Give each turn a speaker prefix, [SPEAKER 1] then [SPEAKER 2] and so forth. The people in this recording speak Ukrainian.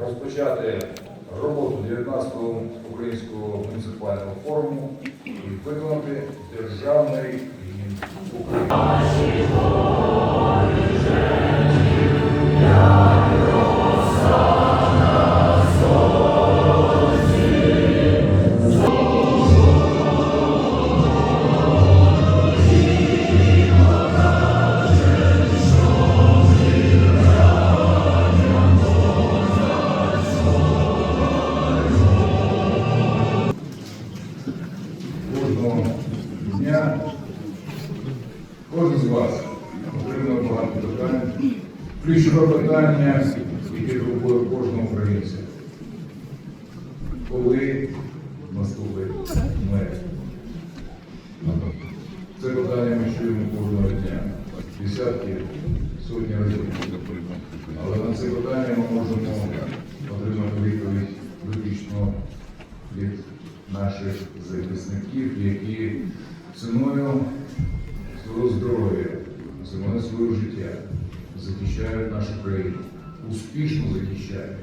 [SPEAKER 1] Розпочати роботу 19-го українського муніципального форуму і виконати державний гімн України. Кожного дня кожен з вас отримує багато питань. Ключове питання, яке турбує кожного українця. Коли наступить мир? Це питання ми чуємо кожного дня. Десятки, сотні разів. Але на це питання ми можемо отримати відповідь виключно від наших захисників, які ціною свого здоров'я, ціною свого життя захищають нашу країну, успішно захищають.